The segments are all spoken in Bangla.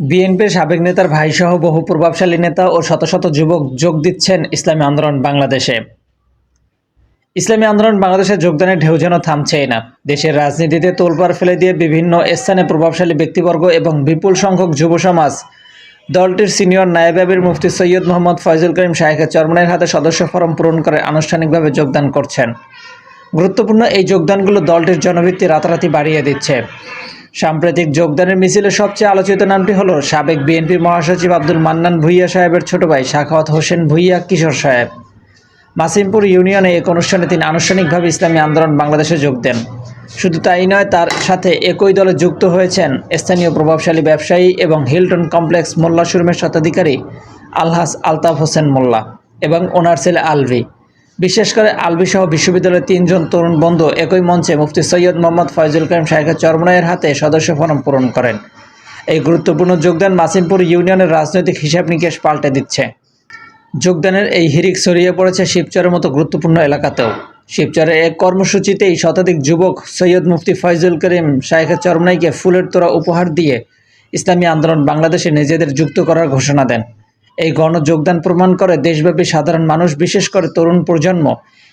বিএনপির সাবেক নেতার ভাইসহ বহু প্রভাবশালী নেতা ও শত শত যুবক যোগ দিচ্ছেন ইসলামী আন্দোলন বাংলাদেশে। ইসলামী আন্দোলন বাংলাদেশে যোগদানের ঢেউ যেন থামছেই না। দেশের রাজনীতিতে তোলপাড় ফেলে দিয়ে বিভিন্ন স্থানে প্রভাবশালী ব্যক্তিবর্গ এবং বিপুল সংখ্যক যুব সমাজ, দলটির সিনিয়র নায়েব মুফতি সৈয়দ মোহাম্মদ ফয়জুল করিম শাহেখের চরমনের হাতে সদস্য ফরম পূরণ করে আনুষ্ঠানিকভাবে যোগদান করছেন। গুরুত্বপূর্ণ এই যোগদানগুলো দলটির জনভিত্তি রাতারাতি বাড়িয়ে দিচ্ছে। সাম্প্রতিক যোগদানের মিছিলে সবচেয়ে আলোচিত নামটি হলো সাবেক বিএনপি মহাসচিব আব্দুল মান্নান ভুইয়া সাহেবের ছোট ভাই শাখাওয়াত হোসেন ভুইয়া কিশোর সাহেব। মাসিমপুর ইউনিয়নে এক অনুষ্ঠানে তিনি আনুষ্ঠানিকভাবে ইসলামী আন্দোলন বাংলাদেশে যোগ দেন। শুধু তাই নয়, তার সাথে একই দলে যুক্ত হয়েছেন স্থানীয় প্রভাবশালী ব্যবসায়ী এবং হিলটন কমপ্লেক্স মোল্লা শোরুমের স্বত্বাধিকারী আলহাস আলতাফ হোসেন মোল্লা এবং ওনার ছেলে আলভি। বিশেষ করে আলবি সহ বিশ্ববিদ্যালয়ের তিনজন তরুণ বন্ধু একই মঞ্চে মুফতি সৈয়দ মোহাম্মদ ফয়জুল করিম শাহেখের চরমনাইয়ের হাতে সদস্য ফরম পূরণ করেন। এই গুরুত্বপূর্ণ যোগদান মাসিমপুর ইউনিয়নের রাজনৈতিক হিসাব নিকেশ পাল্টে দিচ্ছে। যোগদানের এই হিরিক ছড়িয়ে পড়েছে শিবচরের মতো গুরুত্বপূর্ণ এলাকাতেও। শিবচরের এক কর্মসূচিতেই শতাধিক যুবক সৈয়দ মুফতি ফয়জুল করিম শাহেখের চরমনাইকে ফুলের তোড়া উপহার দিয়ে ইসলামী আন্দোলন বাংলাদেশে নিজেদের যুক্ত করার ঘোষণা দেন। এই গণ যোগদান প্রমাণ করে দেশব্যাপী সাধারণ মানুষ, বিশেষ করে তরুণ প্রজন্ম,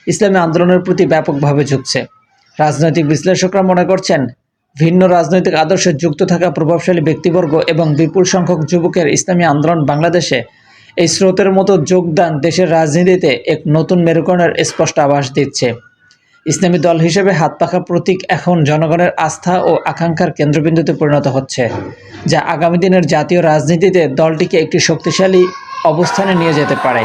ইসলামী আন্দোলনের প্রতি ব্যাপকভাবে ঝুঁকছে। রাজনৈতিক বিশ্লেষকরা মনে করছেন, ভিন্ন রাজনৈতিক আদর্শে যুক্ত থাকা প্রভাবশালী ব্যক্তিবর্গ এবং বিপুল সংখ্যক যুবকের ইসলামী আন্দোলন বাংলাদেশে এই স্রোতের মতো যোগদান দেশের রাজনীতিতে এক নতুন মেরুকরণের স্পষ্ট আভাস দিচ্ছে। ইসলামী দল হিসেবে হাত পাখা প্রতীক এখন জনগণের আস্থা ও আকাঙ্ক্ষার কেন্দ্রবিন্দুতে পরিণত হচ্ছে, যা আগামী দিনের জাতীয় রাজনীতিতে দলটিকে একটি শক্তিশালী অবস্থানে নিয়ে যেতে পারে।